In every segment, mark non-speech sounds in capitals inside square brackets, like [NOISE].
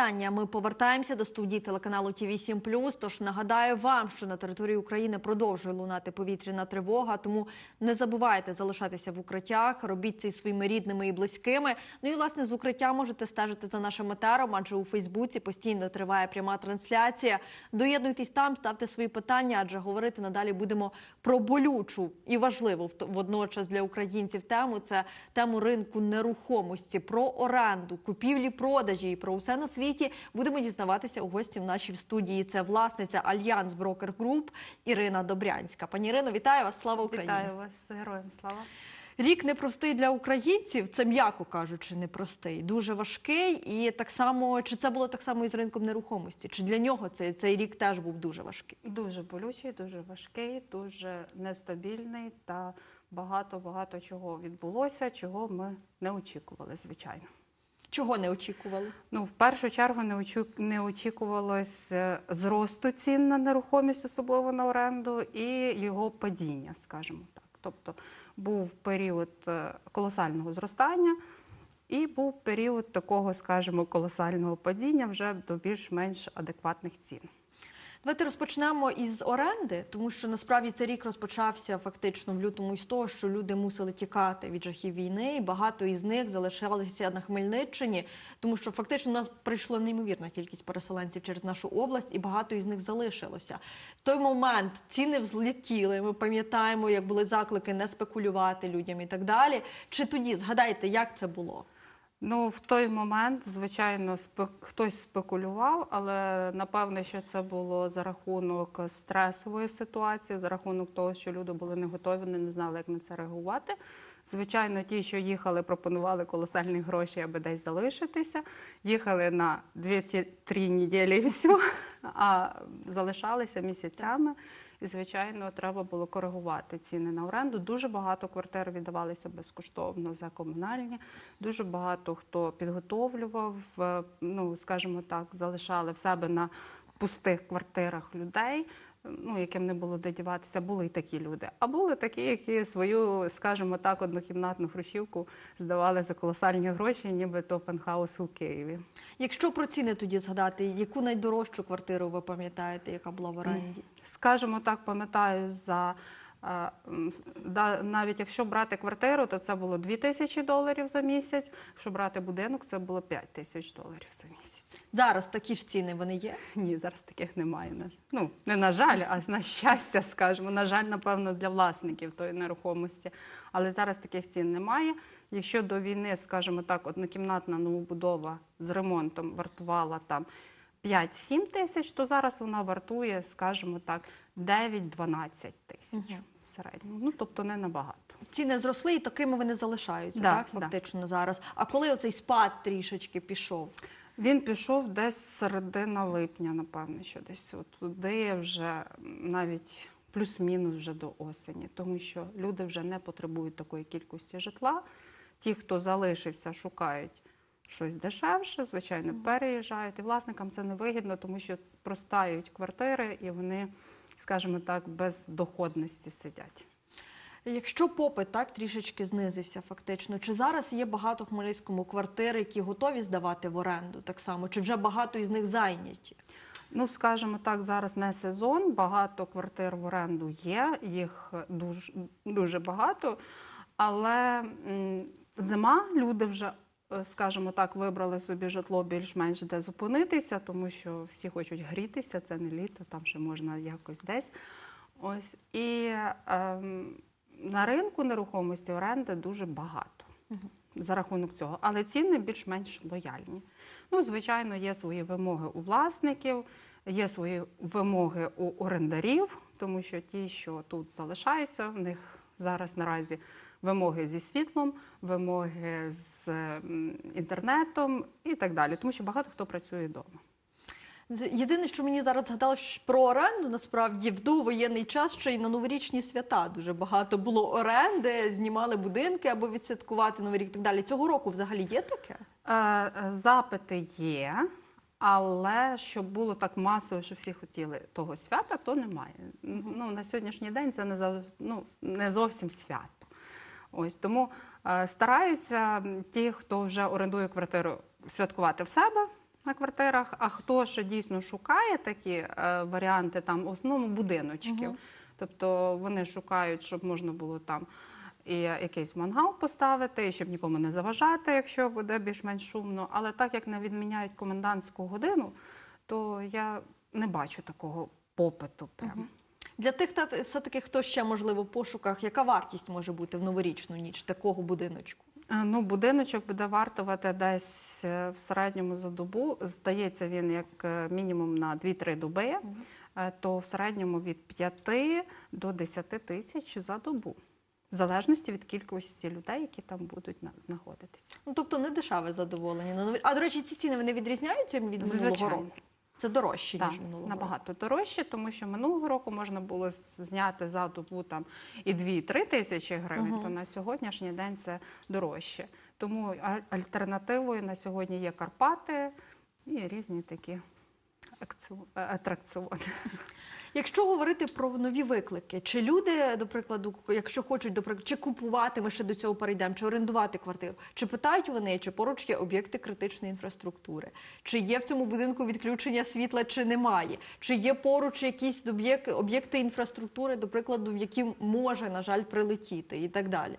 вітання. Ми повертаємося до студії телеканалу ТІВІ 7 Тож нагадаю вам, що на території України продовжує лунати повітряна тривога. Тому не забувайте залишатися в укриттях, робіть це своїми рідними і близькими. Ну і власне з укриття можете стежити за нашим етером, адже у Фейсбуці постійно триває пряма трансляція. Доєднуйтесь там, ставте свої питання, адже говорити надалі будемо про болючу і важливу водночас для українців тему. Це тему ринку нерухомості, про оренду, купівлі, продажі і про усе на світі будемо дізнаватися у гості в нашій студії. Це власниця Альянс Брокер Груп Ірина Добрянська. Пані Ірино, вітаю вас! Слава Україні! Вітаю вас героям слава. Рік непростий для українців. Це м'яко кажучи, непростий, дуже важкий. І так само, чи це було так само і з ринком нерухомості? Чи для нього цей, цей рік теж був дуже важкий? Дуже болючий, дуже важкий, дуже нестабільний та багато багато чого відбулося, чого ми не очікували, звичайно. Чого не очікували? Ну, в першу чергу не очікувалось е, зросту цін на нерухомість, особливо на оренду, і його падіння, скажімо так. Тобто був період е, колосального зростання. І був період такого, скажімо, колосального падіння вже до більш-менш адекватних цін. Давайте розпочнемо із оренди, тому що насправді цей рік розпочався фактично в лютому із того, що люди мусили тікати від жахів війни, і багато із них залишалися на Хмельниччині, тому що фактично у нас прийшла неймовірна кількість переселенців через нашу область, і багато із них залишилося. В той момент ціни взлетіли. Ми пам'ятаємо, як були заклики не спекулювати людям і так далі. Чи тоді згадайте, як це було? Ну, в той момент, звичайно, спе- хтось спекулював, але напевне, що це було за рахунок стресової ситуації, за рахунок того, що люди були не готові, вони не знали, як на це реагувати. Звичайно, ті, що їхали, пропонували колосальні гроші, аби десь залишитися. Їхали на 2-3 неділі і все, а залишалися місяцями. І, звичайно, треба було коригувати ціни на оренду. Дуже багато квартир віддавалися безкоштовно за комунальні. Дуже багато хто підготовлював, е, ну скажімо так, залишали в себе на пустих квартирах людей. Ну, яким не було де діватися, були і такі люди. А були такі, які свою, скажімо так, однокімнатну хрущівку здавали за колосальні гроші, ніби то пентхаус у Києві. Якщо про ціни тоді згадати, яку найдорожчу квартиру ви пам'ятаєте, яка була в оренді? Скажімо так, пам'ятаю, за навіть якщо брати квартиру, то це було 2 тисячі доларів за місяць. Якщо брати будинок, це було 5 тисяч доларів за місяць. Зараз такі ж ціни вони є. [LAUGHS] Ні, зараз таких немає. Ну, не на жаль, а на щастя, [LAUGHS] скажімо. На жаль, напевно, для власників тої нерухомості. Але зараз таких цін немає. Якщо до війни, скажімо так, однокімнатна новобудова з ремонтом вартувала там 5-7 тисяч, то зараз вона вартує, скажімо так, 9-12 тисяч Мгм. в середньому. Ну, тобто не набагато. Ціни зросли і такими вони залишаються, Да, так да. фактично зараз. А коли оцей спад трішечки пішов? Він пішов десь середина липня, напевно, що десь от туди вже навіть плюс-мінус вже до осені, тому що люди вже не потребують такої кількості житла. Ті, хто залишився, шукають щось дешевше, звичайно, переїжджають. І власникам це невигідно, тому що простають квартири і вони, скажімо так, без доходності сидять. Якщо попит так трішечки знизився, фактично, чи зараз є багато в Хмельницькому квартир, які готові здавати в оренду так само, чи вже багато із них зайняті? Ну, скажімо так, зараз не сезон, багато квартир в оренду є, їх дуже, дуже багато. Але м, зима, люди вже, скажімо так, вибрали собі житло більш-менш де зупинитися, тому що всі хочуть грітися, це не літо, там ще можна якось десь. Ось. І ем, на ринку нерухомості оренди дуже багато за рахунок цього, але ціни більш-менш лояльні. Ну, звичайно, є свої вимоги у власників, є свої вимоги у орендарів, тому що ті, що тут залишаються, в них зараз наразі вимоги зі світлом, вимоги з інтернетом і так далі, тому що багато хто працює вдома. Єдине, що мені зараз згадалось про оренду, насправді в довоєнний час ще й на новорічні свята дуже багато було оренди, знімали будинки або відсвяткувати новий рік. і Так далі. Цього року взагалі є таке? Е, е, Запити є, але щоб було так масово, що всі хотіли того свята, то немає. Ну, на сьогоднішній день це не, ну, не зовсім свято. Ось тому е, стараються ті, хто вже орендує квартиру, святкувати в себе на квартирах. А хто ще дійсно шукає такі е, варіанти, там в основному будиночків. Мгм. Тобто вони шукають, щоб можна було там і якийсь мангал поставити, і щоб нікому не заважати, якщо буде більш-менш шумно. Але так як не відміняють комендантську годину, то я не бачу такого попиту. Прям. Для тих, та все-таки хто ще можливо в пошуках, яка вартість може бути в новорічну ніч такого будиночку? Ну, будиночок буде вартувати десь е, в середньому за добу. Здається, він як е, мінімум на 2-3 доби, Е, то в середньому від 5 до 10 тисяч за добу. В залежності від кількості людей, які там будуть на- знаходитися. Ну тобто не дешеве задоволення. А до речі, ці ціни вони відрізняються від минулого року. Це дорожче Так, ніж минулого набагато дорожче, тому що минулого року можна було зняти за добу там і 2-3 тисячі гривень, Угу. то на сьогоднішній день це дорожче. Тому альтернативою на сьогодні є Карпати і різні такі е, атракціони. Якщо говорити про нові виклики, чи люди, до прикладу, якщо хочуть до прикладу, чи купувати, ми ще до цього перейдемо, чи орендувати квартиру, чи питають вони, чи поруч є об'єкти критичної інфраструктури, чи є в цьому будинку відключення світла, чи немає, чи є поруч якісь об'єкти, інфраструктури, до прикладу, в які може, на жаль, прилетіти і так далі.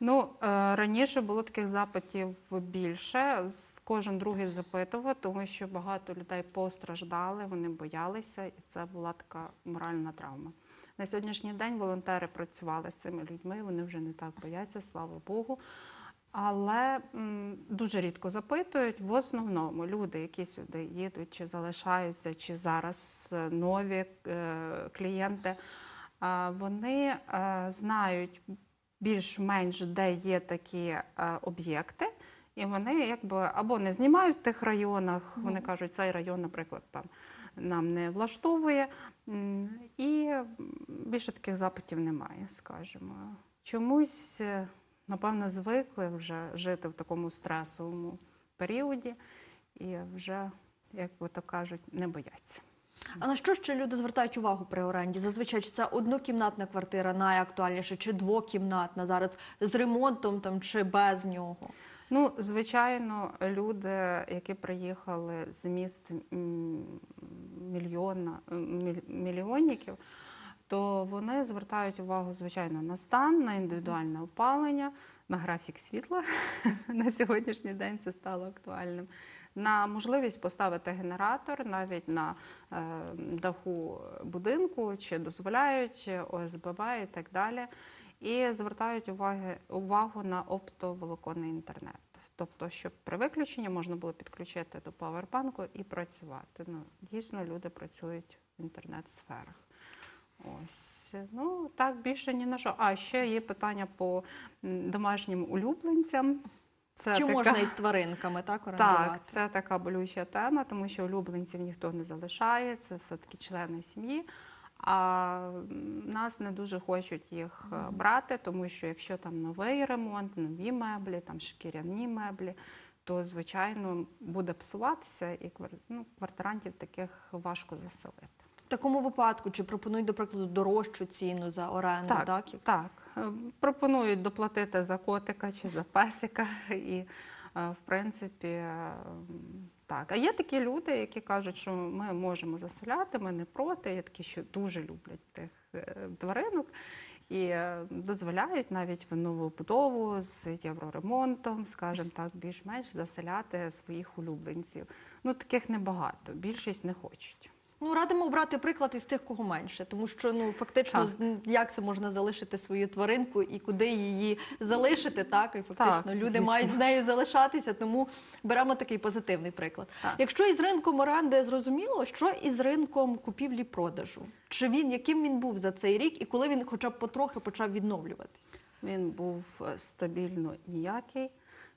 Ну, е, раніше було таких запитів більше. Кожен другий запитував, тому що багато людей постраждали, вони боялися, і це була така моральна травма. На сьогоднішній день волонтери працювали з цими людьми, вони вже не так бояться, слава Богу. Але м, дуже рідко запитують. В основному люди, які сюди їдуть, чи залишаються, чи зараз е, нові е, клієнти, а, вони е, знають більш-менш, де є такі е, об'єкти, і вони якби або не знімають в тих районах, вони кажуть, цей район, наприклад, там нам не влаштовує. І більше таких запитів немає, скажімо. Чомусь, е, напевно, звикли вже жити в такому стресовому періоді і вже, як би то кажуть, не бояться. А на що ще люди звертають увагу при оренді? Зазвичай чи це однокімнатна квартира найактуальніше, чи двокімнатна зараз з ремонтом там чи без нього? Ну, звичайно, люди, які приїхали з міст мільйона, мільйонників, то вони звертають увагу, звичайно, на стан, на індивідуальне опалення, на графік світла. [LAUGHS] На сьогоднішній день це стало актуальним. На можливість поставити генератор навіть на е, даху будинку, чи дозволяють ОСББ і так далі. І звертають уваги, увагу на оптоволоконний інтернет. Тобто, щоб при виключенні можна було підключити до павербанку і працювати. Ну, дійсно, люди працюють в інтернет-сферах. Ось, ну так більше ні на що. А ще є питання по домашнім улюбленцям. Це чи така- можна із тваринками так [LAUGHS] орендувати? так, це така болюча тема, тому що улюбленців ніхто не залишає, це все-таки члени сім'ї. А нас не дуже хочуть їх е, брати, тому що якщо там новий ремонт, нові меблі, там шкіряні меблі, то звичайно буде псуватися, і ну, квартирантів таких важко заселити. В такому випадку чи пропонують, до прикладу, дорожчу ціну за оренду? Так, Так, так. Е, Пропонують доплатити за котика чи за песика. [LAUGHS] І, в принципі, е, так. А є такі люди, які кажуть, що ми можемо заселяти, ми не проти. Є такі, що дуже люблять тих е, тваринок. І е, дозволяють навіть в новобудову з євроремонтом, скажімо так, більш-менш заселяти своїх улюбленців. Ну таких небагато, більшість не хочуть. Ну радимо брати приклад із тих, кого менше, тому що ну фактично Так. як це можна залишити свою тваринку і куди її залишити, так і фактично Так, люди мають з нею залишатися, тому беремо такий позитивний приклад. Так. Якщо із ринком оренди зрозуміло, що із ринком купівлі-продажу? Чи він яким він був за цей рік, і коли він, хоча б потрохи почав відновлюватись? Він був е, стабільно ніякий.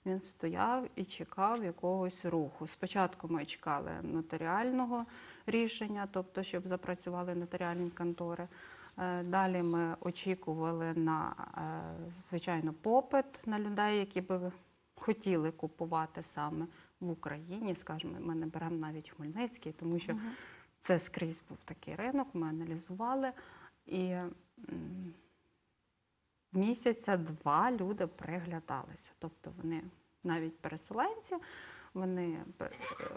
Він стояв і чекав якогось руху. Спочатку ми чекали нотаріального рішення, тобто, щоб запрацювали нотаріальні контори. Е, Далі ми очікували на е, звичайно попит на людей, які би хотіли купувати саме в Україні. Скажімо, ми не беремо навіть Хмельницький, тому що це скрізь був такий ринок. Ми аналізували і. Місяця два люди приглядалися. Тобто вони навіть переселенці, Вони е,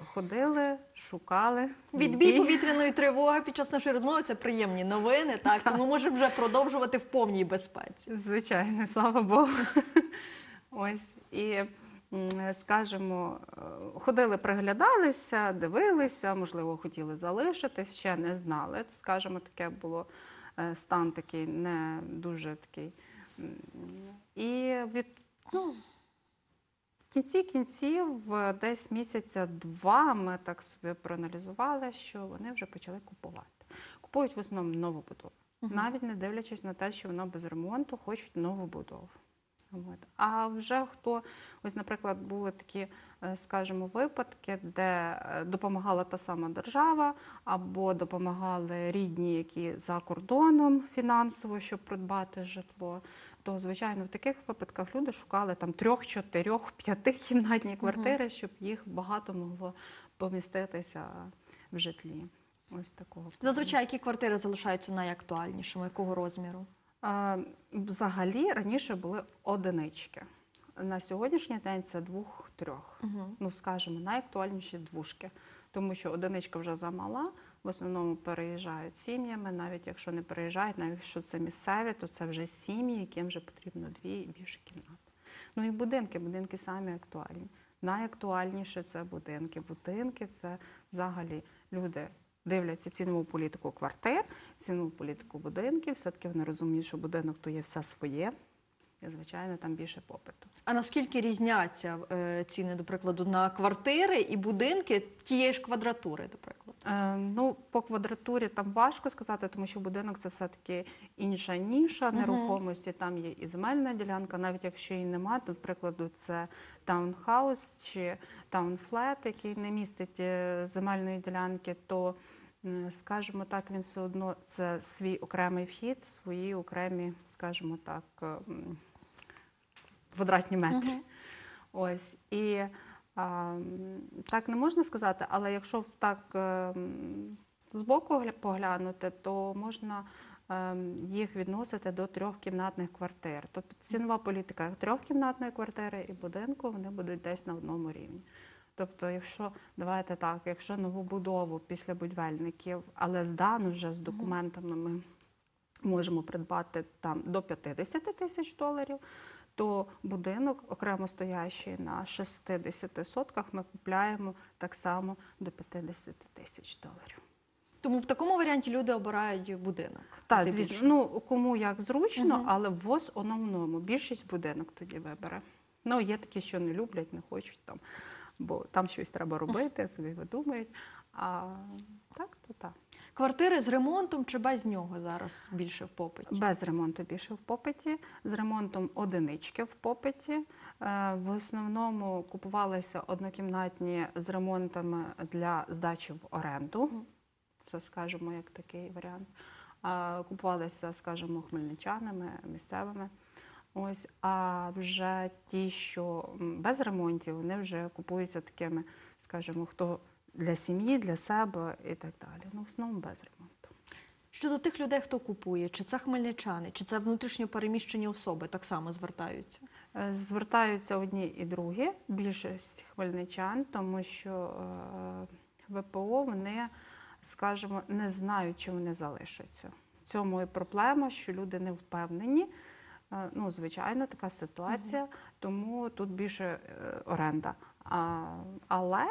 ходили, шукали. Відбій повітряної тривоги під час нашої розмови це приємні новини. [LAUGHS] Так, тому можемо вже продовжувати в повній безпеці. Звичайно, слава Богу. [LAUGHS] Ось і м, скажімо, е, ходили, приглядалися, дивилися, можливо, хотіли залишитись, ще не знали. Скажімо, таке було е, стан такий не дуже такий. І від ну, в кінці кінців, е, десь місяця два, ми так собі проаналізували, що вони вже почали купувати. Купують в основному новобудови. Навіть не дивлячись на те, що воно без ремонту, хочуть нову будову. От. А вже хто, ось, наприклад, були такі, е, скажімо, випадки, де е, допомагала та сама держава, або допомагали рідні, які за кордоном фінансово, щоб придбати житло. То, звичайно, в таких випадках люди шукали там трьох, чотирьох, п'ятикімнатні квартири, щоб їх багато могло поміститися в житлі. Ось такого. Зазвичай які квартири залишаються найактуальнішими, якого розміру? А, Взагалі раніше були одинички. На сьогоднішній день це двох-трьох. Угу. Ну, скажімо, найактуальніші двушки. Тому що одиничка вже замала, в основному переїжджають сім'ями, навіть якщо не переїжджають, навіть якщо це місцеві, то це вже сім'ї, яким вже потрібно дві і більше кімнат. Ну і будинки, будинки самі актуальні. Найактуальніше це будинки. Будинки це взагалі люди дивляться цінову політику квартир, цінову політику будинків. Все-таки вони розуміють, що будинок то є все своє. І, звичайно, там більше попиту. А наскільки різняться е, ціни, до прикладу, на квартири і будинки тієї ж квадратури, до прикладу? Е, ну, по квадратурі там важко сказати, тому що будинок це все-таки інша ніша нерухомості. Там є і земельна ділянка, навіть якщо її немає, то, прикладу, це таунхаус чи таунфлет, який не містить е, земельної ділянки, то, скажімо так, він все одно це свій окремий вхід, свої окремі, скажімо так, е, квадратні метри. Ось і так не можна сказати, але якщо так е, збоку поглянути, то можна е, їх відносити до трьохкімнатних квартир. Тобто цінова політика трьохкімнатної квартири і будинку вони будуть десь на одному рівні. Тобто, якщо давайте так, якщо нову будову після будівельників, але здану вже з документами ми можемо придбати там до 50 тисяч доларів, то будинок, окремо стоящий на 60 сотках, ми купляємо так само до 50 тисяч доларів. Тому в такому варіанті люди обирають будинок. Так, звісно, ну кому як зручно, Мгм. але в основному більшість будинок тоді вибере. Ну, є такі, що не люблять, не хочуть там, бо там щось треба робити, [LAUGHS] собі видумають. А так, то так. Квартири з ремонтом чи без нього зараз більше в попиті? Без ремонту більше в попиті, з ремонтом одинички в попиті. Е, В основному купувалися однокімнатні з ремонтами для здачі в оренду. Це, скажімо, як такий варіант. Купувалися, скажімо, хмельничанами, місцевими. Ось, а вже ті, що без ремонтів, вони вже купуються такими, скажімо, хто для сім'ї, для себе і так далі. Ну, в основному без ремонту. Щодо тих людей, хто купує, чи це хмельничани, чи це внутрішньо переміщені особи, так само звертаються. Е, Звертаються одні і другі, більшість хмельничан, тому що е, ВПО вони, скажімо, не знають, чи вони залишаться. В цьому і проблема, що люди не впевнені. Е, Ну, звичайно, така ситуація, тому тут більше оренда. Але,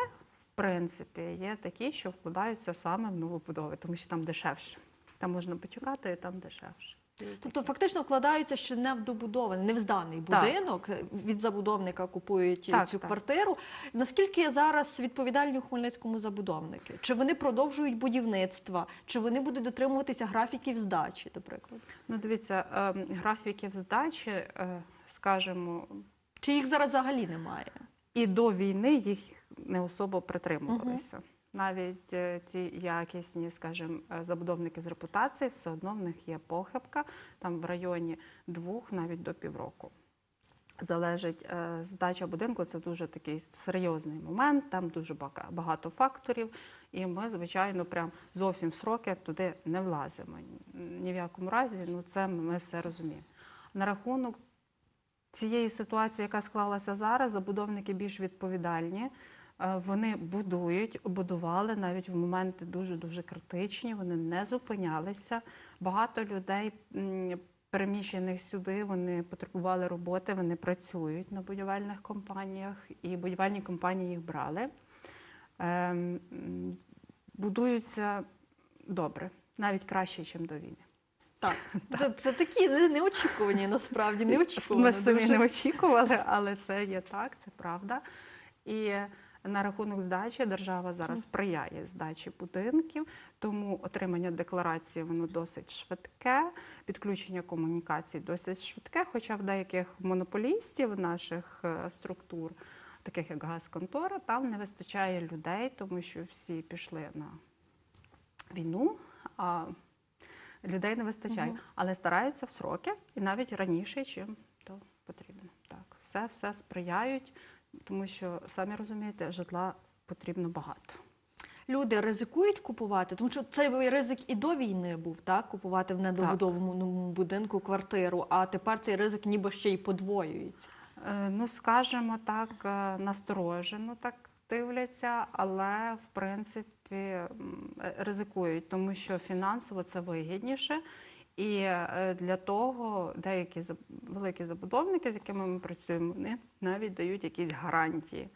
принципі, є такі, що вкладаються саме в новобудови, тому що там дешевше. Там можна почекати, і там дешевше. Тобто фактично вкладаються ще не в добудований, не в зданий Так. будинок. Від забудовника купують Так, цю так. квартиру. Наскільки зараз відповідальні у Хмельницькому забудовники? Чи вони продовжують будівництва, чи вони будуть дотримуватися графіків здачі, до прикладу? Ну, дивіться, ем, графіків здачі, е, скажімо, Чи їх зараз взагалі немає? і до війни їх не особо притримувалися. Навіть е, ті якісні, скажімо, е, забудовники з репутації, все одно в них є похибка там в районі двох, навіть до півроку. Залежить е, здача будинку, це дуже такий серйозний момент, там дуже багато факторів, і ми, звичайно, прям зовсім в сроки туди не влазимо. Ні в якому разі, ну це ми все розуміємо. На рахунок цієї ситуації, яка склалася зараз, забудовники більш відповідальні. Е, Вони будують, будували навіть в моменти дуже дуже критичні. Вони не зупинялися. Багато людей переміщених сюди. Вони потребували роботи. Вони працюють на будівельних компаніях, і будівельні компанії їх брали. Ем, Будуються добре, навіть краще, ніж до війни. [LAUGHS] Так, це, це такі неочікувані, насправді неочікувані. Ми самі не очікували, але це є так, це правда. І на рахунок здачі держава зараз сприяє здачі будинків, тому отримання декларації воно досить швидке, підключення комунікацій досить швидке. Хоча в деяких монополістів наших е, структур, таких як газконтора, там не вистачає людей, тому що всі пішли на війну. А людей не вистачає, Мгм. але стараються в сроки і навіть раніше, чим то потрібно. Так, все, все сприяють, тому що самі розумієте, житла потрібно багато. Люди ризикують купувати, тому що цей ризик і до війни був, так? Купувати в недобудованому будинку квартиру, а тепер цей ризик ніби ще й подвоюється. Е, Ну, скажімо так, е, насторожено так дивляться, але в принципі е, ризикують, тому що фінансово це вигідніше. І е, для того деякі великі забудовники, з якими ми працюємо, вони навіть дають якісь гарантії.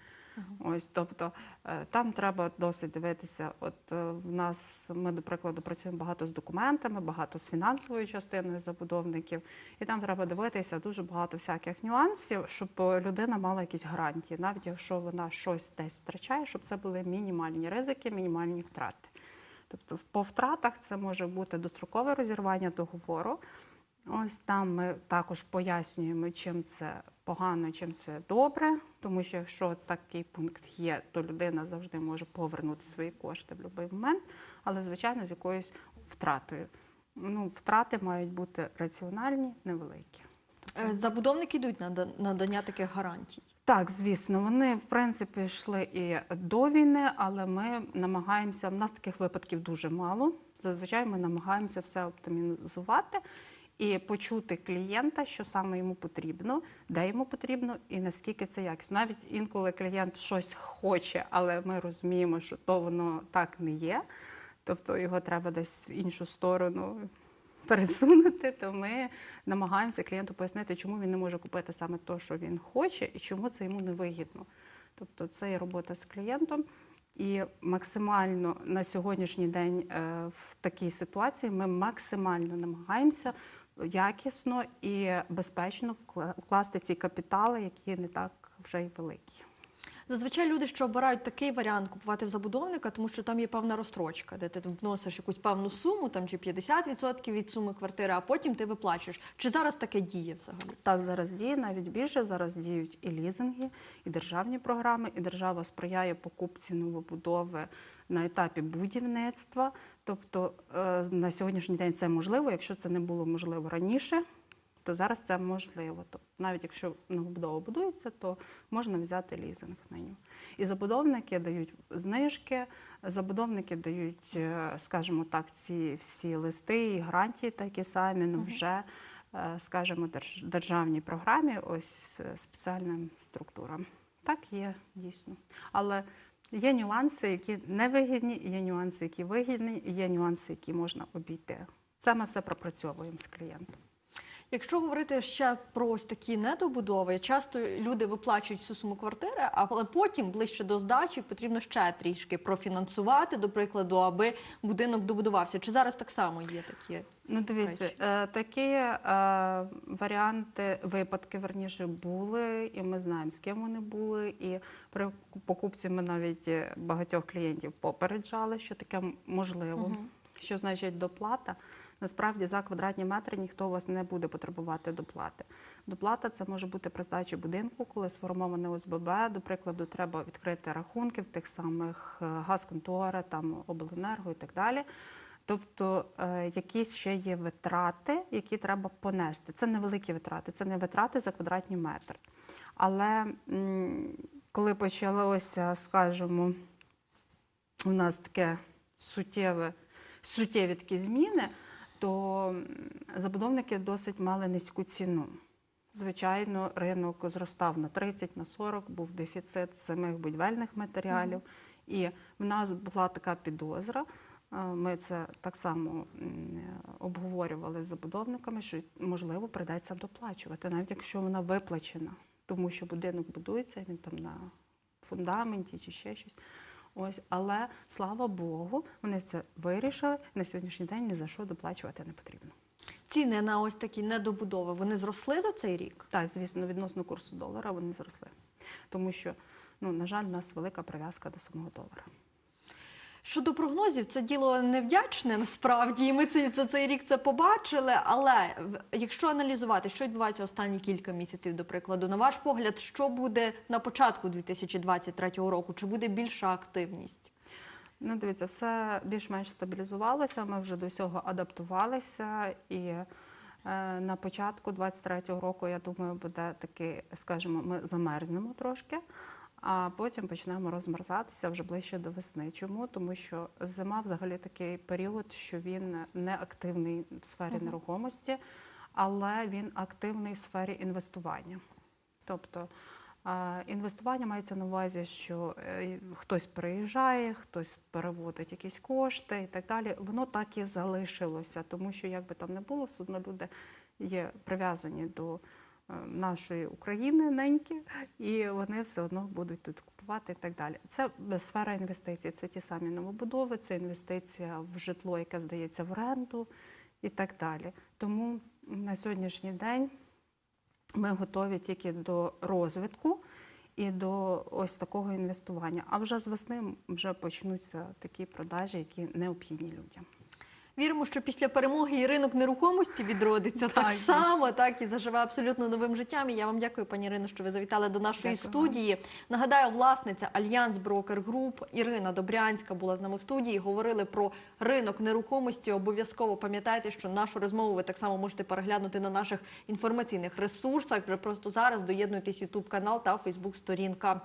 Ось, тобто е, там треба досить дивитися. От е, в нас ми, до прикладу, працюємо багато з документами, багато з фінансовою частиною забудовників, і там треба дивитися дуже багато всяких нюансів, щоб людина мала якісь гарантії, навіть якщо вона щось десь втрачає, щоб це були мінімальні ризики, мінімальні втрати. Тобто, по втратах це може бути дострокове розірвання договору. Ось там ми також пояснюємо, чим це погано, чим це добре. Тому що якщо такий пункт є, то людина завжди може повернути свої кошти в будь-який момент, але звичайно з якоюсь втратою. Ну, втрати мають бути раціональні, невеликі. Е, Забудовники йдуть на надання таких гарантій. Так, звісно, вони в принципі йшли і до війни, але ми намагаємося. В нас таких випадків дуже мало. Зазвичай ми намагаємося все оптимізувати і почути клієнта, що саме йому потрібно, де йому потрібно і наскільки це якісно. Навіть інколи клієнт щось хоче, але ми розуміємо, що то воно так не є. Тобто його треба десь в іншу сторону пересунути, то ми намагаємося клієнту пояснити, чому він не може купити саме те, що він хоче, і чому це йому невигідно. Тобто це є робота з клієнтом. І максимально на сьогоднішній день е, в такій ситуації ми максимально намагаємося якісно і безпечно вкла- вкласти ці капітали, які не так вже й великі. Зазвичай люди, що обирають такий варіант купувати в забудовника, тому що там є певна розстрочка, де ти там вносиш якусь певну суму, там чи 50% від суми квартири, а потім ти виплачуєш. Чи зараз таке діє взагалі? Так, зараз діє навіть більше. Зараз діють і лізинги, і державні програми, і держава сприяє покупці новобудови на етапі будівництва. Тобто е, на сьогоднішній день це можливо. Якщо це не було можливо раніше, то зараз це можливо. Тобто, навіть якщо новобудова будується, то можна взяти лізинг на нього. І забудовники дають знижки, забудовники дають, е, скажімо так, ці всі листи і гарантії такі самі, ну вже е, скажімо, державній програмі, ось е, спеціальним структурам. Так є дійсно. Але є нюанси, які невигідні, є нюанси, які вигідні, і є нюанси, які можна обійти. Це ми все пропрацьовуємо з клієнтом. Якщо говорити ще про ось такі недобудови, часто люди виплачують всю суму квартири, але потім ближче до здачі потрібно ще трішки профінансувати, до прикладу, аби будинок добудувався. Чи зараз так само є такі? Ну, дивіться, е, такі е, варіанти, випадки верніше були, і ми знаємо, з ким вони були. І при покупці ми навіть е, багатьох клієнтів попереджали, що таке можливо. Що значить доплата? Насправді за квадратні метри ніхто у вас не буде потребувати доплати. Доплата це може бути при здачі будинку, коли сформоване ОСББ. До прикладу, треба відкрити рахунки в тих самих е, газконтора, там обленерго і так далі. Тобто е, якісь ще є витрати, які треба понести. Це невеликі витрати, це не витрати за квадратні метри. Але коли почалося, скажімо, у нас таке суттєві такі зміни, то забудовники досить мали низьку ціну. Звичайно, ринок зростав на 30, на 40, був дефіцит самих будівельних матеріалів. І в нас була така підозра. е, Ми це так само обговорювали з забудовниками, що можливо прийдеться доплачувати, навіть якщо вона виплачена, тому що будинок будується, він там на фундаменті чи ще щось. Ось, але слава Богу, вони це вирішили. На сьогоднішній день ні за що доплачувати не потрібно. Ціни на ось такі недобудови вони зросли за цей рік? Так, звісно, відносно курсу долара вони зросли. Тому що, ну, на жаль, у нас велика прив'язка до самого долара. Щодо прогнозів, це діло невдячне насправді, і ми це, за цей рік це побачили. Але якщо аналізувати, що відбувається останні кілька місяців, до прикладу, на ваш погляд, що буде на початку 2023 року? Чи буде більша активність? Ну, дивіться, все більш-менш стабілізувалося, ми вже до всього адаптувалися. І е, на початку 23-го року, я думаю, буде такий, скажімо, ми замерзнемо трошки, а потім почнемо розмерзатися вже ближче до весни. Чому? Тому що зима взагалі такий період, що він не активний в сфері Мгм. нерухомості, але він активний в сфері інвестування. Тобто Інвестування мається на увазі, що е, хтось приїжджає, хтось переводить якісь кошти і так далі. Воно так і залишилося, тому що як би там не було, все одно люди є прив'язані до нашої України неньки, і вони все одно будуть тут купувати і так далі. Це сфера інвестицій, це ті самі новобудови, це інвестиція в житло, яке здається в оренду і так далі. Тому на сьогоднішній день ми готові тільки до розвитку і до ось такого інвестування. А вже з весни вже почнуться такі продажі, які необхідні людям. Віримо, що після перемоги і ринок нерухомості відродиться так, Так, само, так і заживе абсолютно новим життям. І я вам дякую, пані Ірино, що ви завітали до нашої Дякую студії. Нагадаю, власниця Альянс Брокер Груп Ірина Добрянська була з нами в студії. Говорили про ринок нерухомості. Обов'язково пам'ятайте, що нашу розмову ви так само можете переглянути на наших інформаційних ресурсах. Вже просто зараз доєднуйтесь Ютуб канал та Фейсбук сторінка.